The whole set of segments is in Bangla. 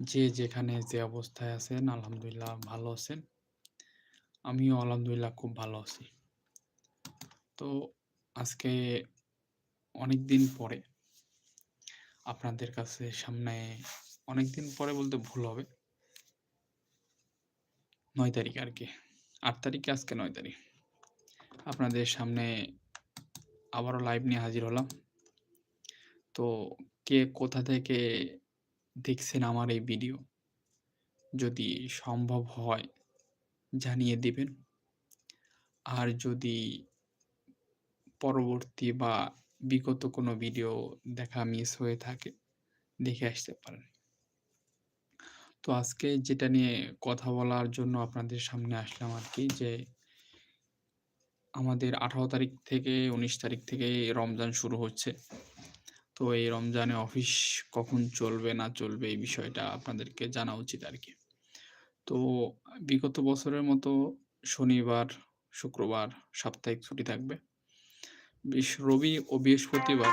যে যেখানে যে অবস্থায় আছেন, আলহামদুলিল্লাহ ভালো আছেন। আমিও আলহামদুলিল্লাহ খুব ভালো আছি। তো আজকে অনেক দিন পরে আপনাদের কাছে সামনে, অনেকদিন পরে বলতে ভুল হবে। নয় তারিখ আর কি আট তারিখে আজকে নয় তারিখ। আপনাদের সামনে আবারও লাইভ নিয়ে হাজির হলাম। তো কে কোথা থেকে দেখছেন আমার এই ভিডিও? যদি সম্ভব হয় জানিয়ে দিবেন। আর যদি পরবর্তী বা বিগত কোনো ভিডিও দেখা মিস হয়ে থাকে, দেখে আসতে পারেন। তো আজকে যেটা নিয়ে কথা বলার জন্য আপনাদের সামনে আসলাম আর কি যে আমাদের ১৮ তারিখ থেকে ১৯ তারিখ থেকে রমজান শুরু হচ্ছে। তো এই রমজানে অফিস কখন চলবে না চলবে এই বিষয়টা আপনাদেরকে জানা উচিত আর কি তো বিগত বছরের মতো শনিবার, শুক্রবার সাপ্তাহিক ছুটি থাকবে। রবি ও বৃহস্পতিবার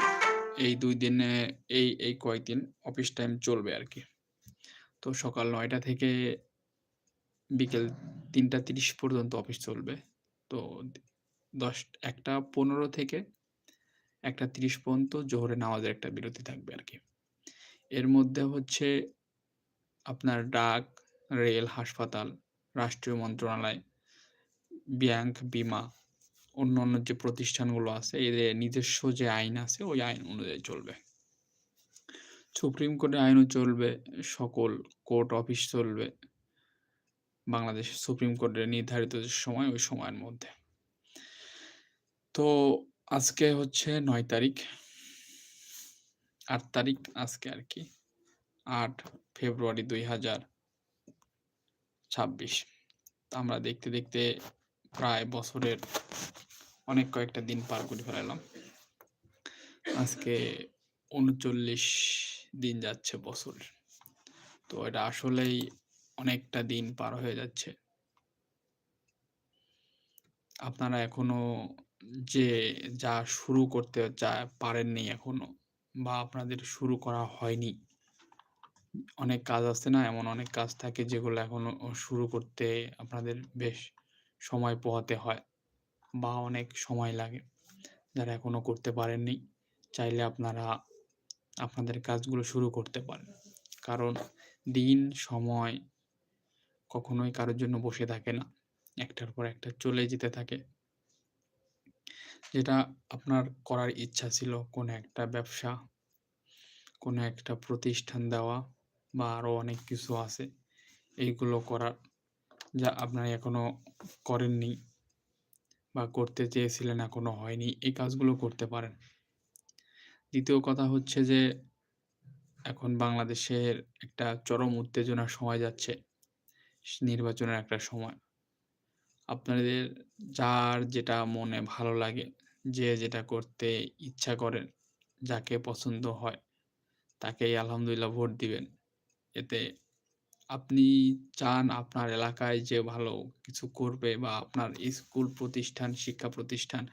এই দুই দিনে এই, এই কয়েকদিন অফিস টাইম চলবে আর কি তো সকাল নয়টা থেকে বিকেল ৩টা ৩০ পর্যন্ত অফিস চলবে। তো দশ ১টা ১৫ থেকে ১টা ৩০ পর্যন্ত জোহরে নামাজের একটা বিরতি থাকবে আর কি এর মধ্যে হচ্ছে আপনার ডাক, রেল, হাসপাতাল, রাষ্ট্রীয় মন্ত্রণালয়, ব্যাংক, বিমা, অন্য অন্য যে প্রতিষ্ঠানগুলো আছে এদের নিজস্ব যে আইন আছে ওই আইন অনুযায়ী চলবে। সুপ্রিম কোর্টের আইনও চলবে, সকল কোর্ট অফিস চলবে। বাংলাদেশের সুপ্রিম কোর্টের নির্ধারিত সময় ওই সময়ের মধ্যে। তো আজকে হচ্ছে নয় তারিখ। আট তারিখ আজকে আর কি আট ফেব্রুয়ারি ২০২৬। তো আমরা দেখতে, দেখতে প্রায় বছরের অনেক কয়েকটা দিন পার করে ফেলালাম। আজকে ৩৯ দিন যাচ্ছে বছর তো এটা আসলেই অনেকটা দিন পার হয়ে যাচ্ছে। আপনারা এখনও যে যা শুরু করতে যা পারেননি এখনও বা আপনাদের শুরু করা হয়নি। অনেক কাজ আছে না? এমন অনেক কাজ থাকে যেগুলো এখনও শুরু করতে আপনাদের বেশ সময় পোহাতে হয় বা অনেক সময় লাগে। যারা এখনও করতে পারেননি, চাইলে আপনারা আপনাদের কাজগুলো শুরু করতে পারেন। কারণ দিন, সময় কখনোই কারোর জন্য বসে থাকে না। একটার পর একটা চলে যেতে থাকে। যেটা আপনার করার ইচ্ছা ছিল কোনো একটা ব্যবসা, কোনো একটা প্রতিষ্ঠান দেওয়া বা আরও অনেক কিছু আছে। এইগুলো করার যা আপনারা এখনও করেননি বা করতে চেয়েছিলেন এখনও হয়নি। এই কাজগুলো করতে পারেন। দ্বিতীয় কথা হচ্ছে যে এখন বাংলাদেশের একটা চরম উত্তেজনার সময় যাচ্ছে। নির্বাচনের একটা সময়। আপনাদের যার যেটা মনে ভালো লাগে, যে যেটা করতে ইচ্ছা করেন, যাকে পছন্দ হয়, তাকেই আলহামদুলিল্লাহ ভোট দিবেন। এতে আপনি চান আপনার এলাকায় যে ভালো কিছু করবে বা আপনার স্কুল প্রতিষ্ঠান, শিক্ষা প্রতিষ্ঠান,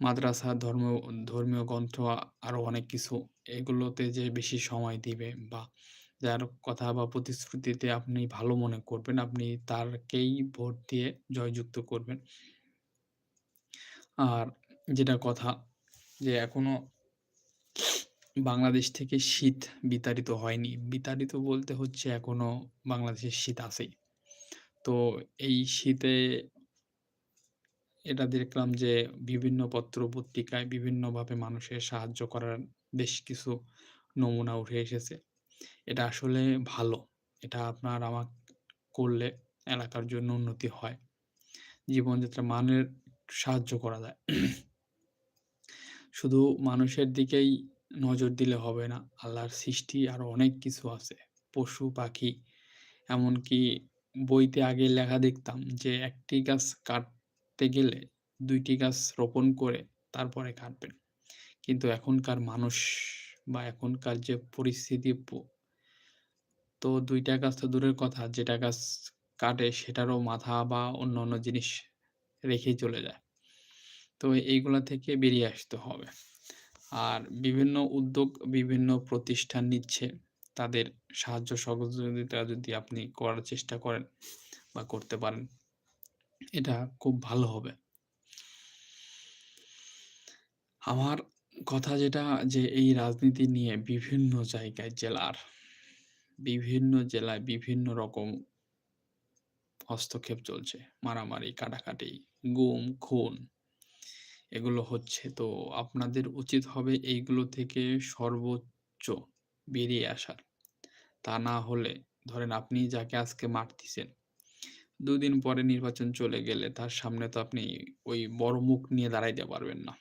মাদ্রাসা, ধর্ম ধর্মীয় গ্রন্থ আরও অনেক কিছু এগুলোতে যে বেশি সময় দিবে বা যার কথা বা প্রতিশ্রুতিতে আপনি ভালো মনে করবেন, আপনি তারকেই ভোট দিয়ে জয়যুক্ত করবেন। আর যেটা কথা যে এখনও বাংলাদেশ থেকে শীত বিতাড়িত হয়নি। বিতাড়িত বলতে হচ্ছে এখনও বাংলাদেশের শীত আছেই। তো এই শীতে এটা দেখলাম যে বিভিন্ন পত্র-পত্রিকায় বিভিন্নভাবে মানুষের সাহায্য করার বেশ কিছু নমুনা উঠে এসেছে। এটা আসলে ভালো। এটা আপনার আমার করলে এলাকার জন্য উন্নতি হয়। জীবনযাত্রার মানের সাহায্য করা যায়। শুধু মানুষের দিকেই নজর দিলে হবে না। আল্লাহর সৃষ্টি আরও অনেক কিছু আছে। পশু-পাখি এমনকি বইতে আগে লেখা দেখতাম যে, একটি গাছ কাটতে গেলে দুইটি গাছ রোপণ করে তারপরে কাটবেন। কিন্তু এখনকার মানুষ বা এখনকার যে পরিস্থিতি তো দুইটা গাছ তো দূরের কথা, যেটা গাছ কাটে সেটারও মাথা বা অন্য অন্য জিনিস রেখেই চলে যায়। তো এইগুলা থেকে বেরিয়ে আসতে হবে। আর বিভিন্ন উদ্যোগ বিভিন্ন প্রতিষ্ঠান নিচ্ছে তাদের সাহায্য সহযোগিতা যদি আপনি করার চেষ্টা করেন বা করতে পারেন, এটা খুব ভালো হবে। আমার কথা যেটা যে এই রাজনীতি নিয়ে বিভিন্ন জায়গায় জেলার, বিভিন্ন জেলায় বিভিন্ন রকম হস্তক্ষেপ চলছে। মারামারি, কাটাকাটি, গুম, খুন এগুলো হচ্ছে। তো আপনাদের উচিত হবে এইগুলো থেকে সর্বোচ্চ বেরিয়ে আসার। তা না হলে ধরেন আপনি যাকে আজকে মারতেছেন, দুদিন পরে নির্বাচন চলে গেলে তার সামনে তো আপনি ওই বড় মুখ নিয়ে দাঁড়াইতে পারবেন না।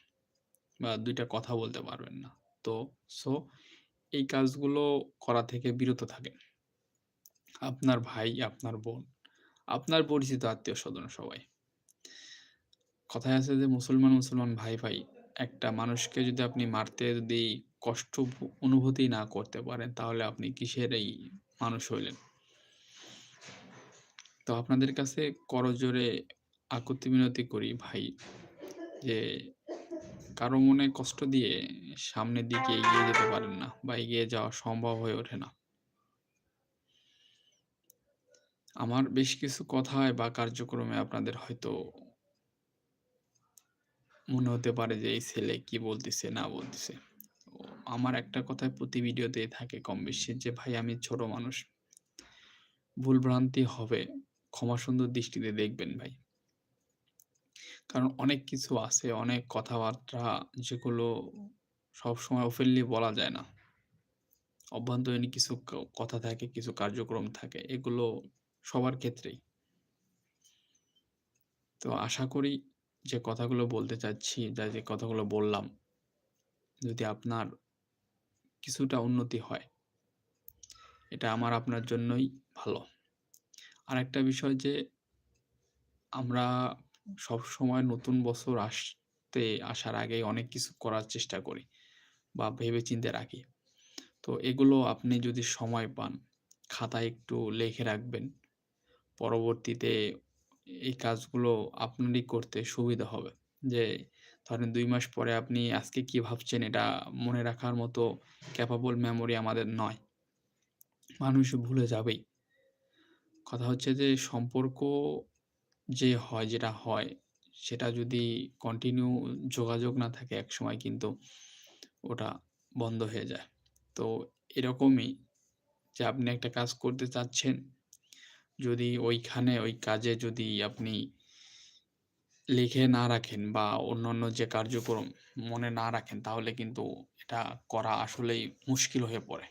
বা ২ টা কথা বলতে পারবেন না। তো সো এই কাজগুলো করা থেকে বিরত থাকেন। আপনার ভাই, আপনার বোন, আপনার পরিচিত আত্মীয়স্বজন সবাই। কথায় আছে যে মুসলমান, মুসলমান ভাই, ভাই। একটা মানুষকে যদি আপনি মারতে যদি কষ্ট অনুভূতি না করতে পারেন তাহলে আপনি কিসের এই মানুষ হইলেন? তো আপনাদের কাছে করজোড়ে আকুতি মিনতি করি ভাই যে কারও মনে কষ্ট দিয়ে সামনের দিকে এগিয়ে যেতে পারেন না বা এগিয়ে যাওয়া সম্ভব হয়ে ওঠে না। আমার বেশ কিছু কথায় বা কার্যক্রমে আপনাদের হয়তো মনে হতে পারে যে, এই ছেলে কি বলতেছে, না বলতেছে। আমার একটা কথাই প্রতি ভিডিওতেই থাকে কম বেশি যে, ভাই, আমি ছোট মানুষ। ভুলভ্রান্তি হবে। ক্ষমা সুন্দর দৃষ্টিতে দেখবেন ভাই। কারণ অনেক কিছু আছে, অনেক কথাবার্তা যেগুলো সবসময় ওপেনলি বলা যায় না। অভ্যন্তরীণ কিছু কথা থাকে, কিছু কার্যক্রম থাকে। এগুলো সবার ক্ষেত্রেই। তো আশা করি যে কথাগুলো বলতে চাচ্ছি, যা যে কথাগুলো বললাম যদি আপনার কিছুটা উন্নতি হয় এটা আমার আপনার জন্যই ভালো। আরেকটা বিষয় যে আমরা সবসময় নতুন বছর আসতে আসার আগেই অনেক কিছু করার চেষ্টা করি বা ভেবে-চিন্তে রাখি। তো এগুলো আপনি যদি সময় পান, খাতায় একটু লিখে রাখবেন। পরবর্তীতে এই কাজগুলো আপনারই করতে সুবিধা হবে। যে ধরেন দুই মাস পরে আপনি আজকে কি ভাবছেন এটা মনে রাখার মতো ক্যাপাবল মেমোরি আমাদের নয়। মানুষ ভুলে যাবেই। কথা হচ্ছে যে সম্পর্ক যে হয়, যেটা হয় সেটা যদি কন্টিনিউ যোগাযোগ না থাকে এক সময় কিন্তু ওটা বন্ধ হয়ে যায়। তো এরকমই যে আপনি একটা কাজ করতে চাচ্ছেন, যদি ওইখানে ওই কাজে যদি আপনি লিখে না রাখেন বা অন্যান্য যে কার্যক্রম মনে না রাখেন তাহলে কিন্তু এটা করা আসলেই মুশকিল হয়ে পড়ে।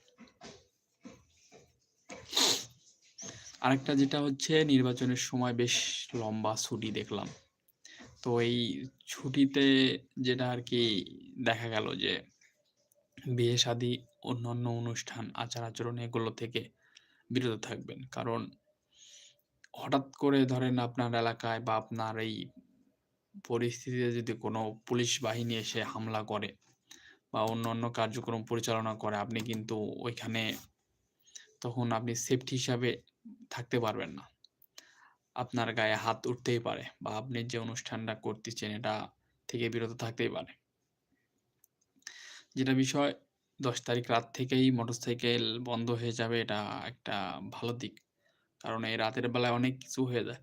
আরেকটা যেটা হচ্ছে নির্বাচনের সময় বেশ লম্বা ছুটি দেখলাম। তো এই ছুটিতে যেটা আর কি দেখা গেল যে বিয়ে-শাদী, অন্যান্য অনুষ্ঠান, আচার-আচরণ এগুলো থেকে বিরত থাকবেন। কারণ হঠাৎ করে ধরেন আপনার এলাকায় বা আপনার এই পরিস্থিতিতে যদি কোনো পুলিশ বাহিনী এসে হামলা করে বা অন্য অন্য কার্যক্রম পরিচালনা করে আপনি কিন্তু ওইখানে তখন আপনি সেফটি হিসাবে থাকতে পারবেন না। আপনার গায়ে হাত উঠতেই পারে বা আপনি যে অনুষ্ঠানটা করতেছেন এটা থেকে বিরত থাকতেই পারে। যেটা বিষয় ১০ তারিখ রাত থেকেই মোটরসাইকেল বন্ধ হয়ে যাবে এটা একটা ভালো দিক। কারণ এই রাতের বেলায় অনেক কিছু হয়ে যায়।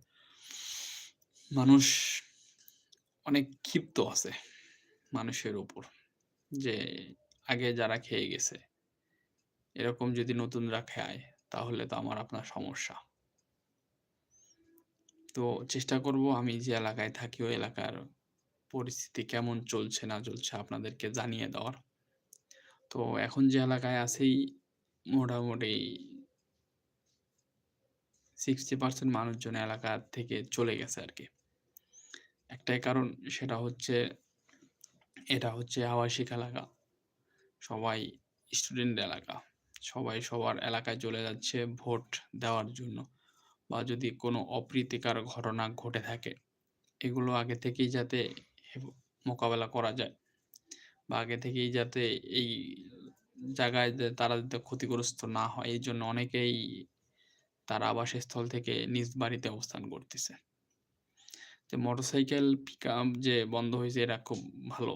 মানুষ অনেক ক্ষিপ্ত আছে মানুষের উপর। যে আগে যারা খেয়ে গেছে। এরকম যদি নতুনরা খায় তাহলে তো আমার আপনার সমস্যা। তো চেষ্টা করব আমি যে এলাকায় থাকি, ওই এলাকার পরিস্থিতি কেমন চলছে না চলছে আপনাদেরকে জানিয়ে দেওয়ার। তো এখন যে এলাকায় আছি, মোটামুটি 60% মানুষজন এলাকা থেকে চলে গেছে আর কি একটাই কারণ, সেটা হচ্ছে, এটা হচ্ছে আবাসিক এলাকা। সবাই স্টুডেন্ট এলাকা। সবাই সবার এলাকায় চলে যাচ্ছে ভোট দেওয়ার জন্য। বা যদি কোনো অপ্রীতিকর ঘটনা ঘটে থাকে, এগুলো আগে থেকেই যাতে মোকাবেলা করা যায় বা আগে থেকেই যাতে এই জায়গায় তারা যাতে ক্ষতিগ্রস্ত না হয় এই জন্য অনেকেই তার আবাসস্থল থেকে নিজ বাড়িতে অবস্থান করতেছে। যে মোটরসাইকেল পিকআপ যে বন্ধ হয়েছে এটা খুব ভালো।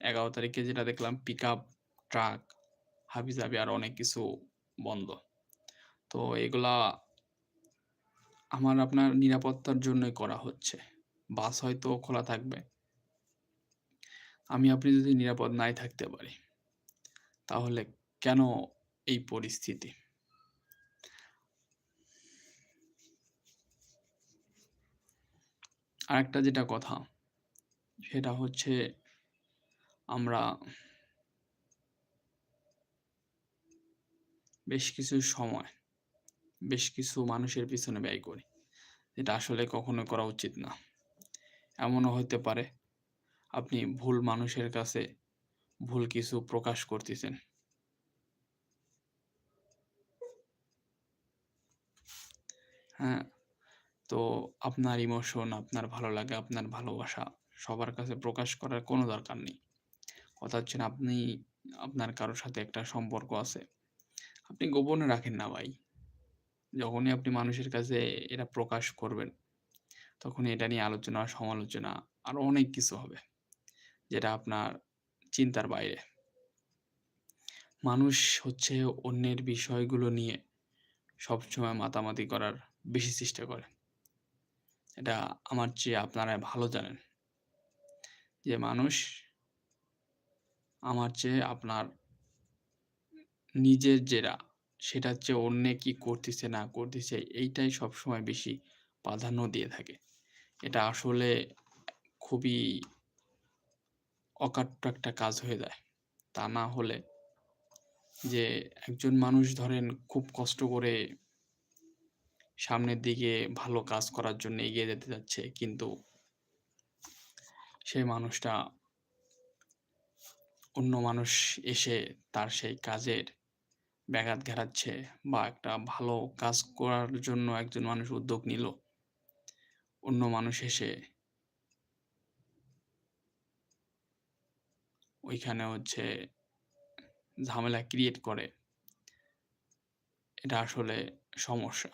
১১ তারিখে যেটা দেখলাম পিকআপ, ট্রাক, হাবিজাবি আর অনেক কিছু বন্ধ। তো এগুলা আমার আপনার নিরাপত্তার জন্যই করা হচ্ছে। বাস হয়তো খোলা থাকবে। আমি আপনি যদি নিরাপদ নাই থাকতে পারি, তাহলে কেন এই পরিস্থিতি? আরেকটা যেটা কথা, সেটা হচ্ছে আমরা বেশ কিছু সময়, বেশ কিছু মানুষের পিছনে ব্যয় করি। যেটা আসলে কখনোই করা উচিত না। এমনও হইতে পারে আপনি ভুল মানুষের কাছে ভুল কিছু প্রকাশ করতেছেন। হ্যাঁ? তো আপনার ইমোশন, আপনার ভালো লাগা, আপনার ভালোবাসা সবার কাছে প্রকাশ করার কোনো দরকার নেই। কথা হচ্ছে আপনি আপনার কারও সাথে একটা সম্পর্ক আছে। আপনি গোপনে রাখেন না ভাই। যখনই আপনি মানুষের কাছে এটা প্রকাশ করবেন, তখনই এটা নিয়ে আলোচনা, সমালোচনা আরও অনেক কিছু হবে। যেটা আপনার চিন্তার বাইরে। মানুষ হচ্ছে অন্যের বিষয়গুলো নিয়ে সবসময় মাতামাতি করার বেশি চেষ্টা করে। এটা আমার চেয়ে আপনারা ভালো জানেন। যে মানুষ আমার চেয়ে আপনার নিজের যেটা, সেটার চেয়ে অন্যে কি করতেছে না করতেছে এইটাই সবসময় বেশি প্রাধান্য দিয়ে থাকে। এটা আসলে খুবই অকাট্য একটা কাজ হয়ে যায়। তা না হলে যে একজন মানুষ ধরেন খুব কষ্ট করে সামনের দিকে ভালো কাজ করার জন্য এগিয়ে যেতে যাচ্ছে। কিন্তু সেই মানুষটা অন্য মানুষ এসে তার সেই কাজের ব্যাঘাত ঘেরাচ্ছে বা একটা ভালো কাজ করার জন্য একজন মানুষ উদ্যোগ নিল। অন্য মানুষ এসে ওইখানে হচ্ছে ঝামেলা ক্রিয়েট করে। এটা আসলে সমস্যা।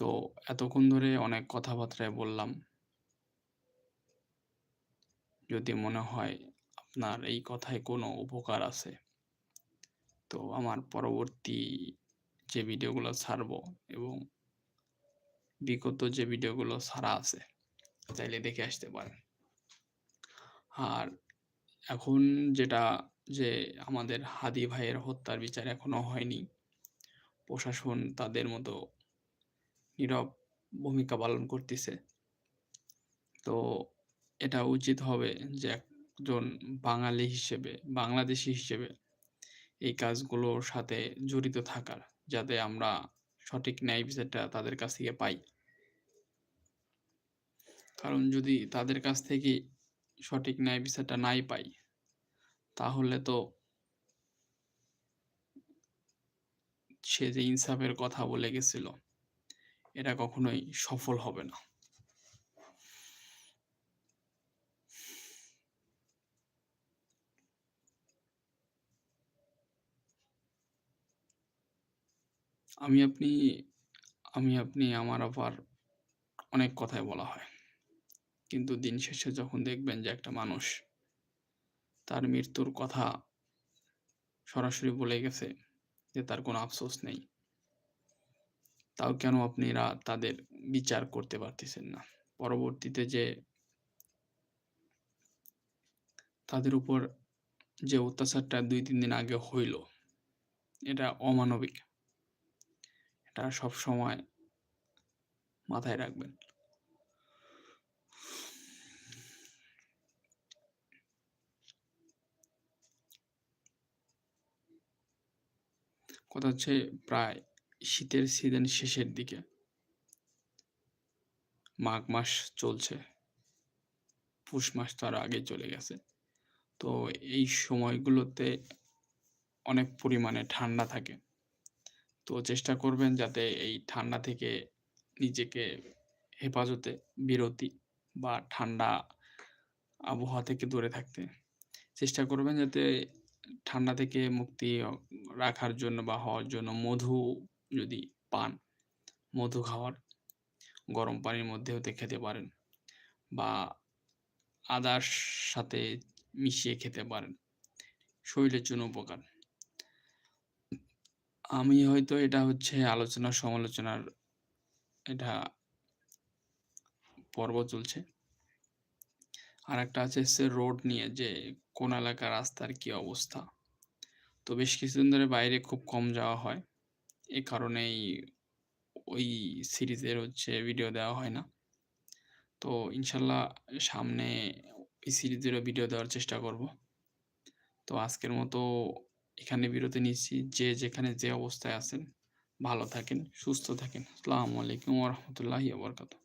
তো এতক্ষণ ধরে অনেক কথাবার্তায় বললাম। যদি মনে হয় আপনার এই কথায় কোনো উপকার আছে, তো আমার পরবর্তী যে ভিডিওগুলো ছাড়বো এবং বিগত যে ভিডিওগুলো ছাড়া আছে, চাইলে দেখে আসতে পারেন। আর এখন যেটা যে আমাদের হাদি ভাইয়ের হত্যার বিচার এখনও হয়নি। প্রশাসন তাদের মতো নীরব ভূমিকা পালন করতেছে। তো এটা উচিত হবে যে একজন বাঙালি হিসেবে, বাংলাদেশী হিসেবে এই কাজগুলোর সাথে জড়িত থাকার। যাতে আমরা সঠিক ন্যায় বিচারটা তাদের কাছ থেকে পাই। কারণ যদি তাদের কাছ থেকে সঠিক ন্যায় বিচারটা নাই পাই, তাহলে তো সে যে ইনসাফের কথা বলে গেছিল, এটা কখনোই সফল হবে না। আমি আপনি আমি আপনি, আমার আবার অনেক কথাই বলা হয়। কিন্তু দিন শেষে যখন দেখবেন যে একটা মানুষ তার মৃত্যুর কথা সরাসরি বলে গেছে যে তার কোনো আফসোস নেই। তাও কেন আপনারা তাদের বিচার করতে পারতেছেন না? পরবর্তীতে যে তাদের উপর যে অত্যাচারটা ২-৩ দিন আগে হইল, এটা অমানবিক। এটা সবসময় মাথায় রাখবেন। কথা হচ্ছে প্রায় শীতের সিজন শেষের দিকে। মাঘ মাস চলছে। পুষ মাস তো আরও আগেই চলে গেছে। তো এই সময়গুলোতে অনেক পরিমাণে ঠান্ডা থাকে। তো চেষ্টা করবেন যাতে এই ঠান্ডা থেকে নিজেকে হেফাজতে, বিরতি বা ঠান্ডা আবহাওয়া থেকে দূরে থাকতে। চেষ্টা করবেন যাতে ঠান্ডা থেকে মুক্তি রাখার জন্য বা হওয়ার জন্য মধু যদি পান, মধু খাওয়ার, গরম পানির মধ্যে হতে খেতে পারেন। বা আদার সাথে মিশিয়ে খেতে পারেন। শরীরের জন্য উপকার। আমি হয়তো এটা হচ্ছে আলোচনা সমালোচনার এটা পর্ব চলছে। আর একটা আছে হচ্ছে রোড নিয়ে যে কোন এলাকার রাস্তার কি অবস্থা। তো বেশ কিছুদিন ধরে বাইরে খুব কম যাওয়া হয়। এ কারণেই ওই সিরিজের হচ্ছে ভিডিও দেওয়া হয় না। তো ইনশাল্লাহ সামনে এই সিরিজেরও ভিডিও দেওয়ার চেষ্টা করব। তো আজকের মতো এখানে বিরতি নিচ্ছি। যে যেখানে যে অবস্থায় আছেন ভালো থাকেন, সুস্থ থাকেন। আসসালামু আলাইকুম ওয়া রাহমাতুল্লাহি ওয়া বারাকাতুহু।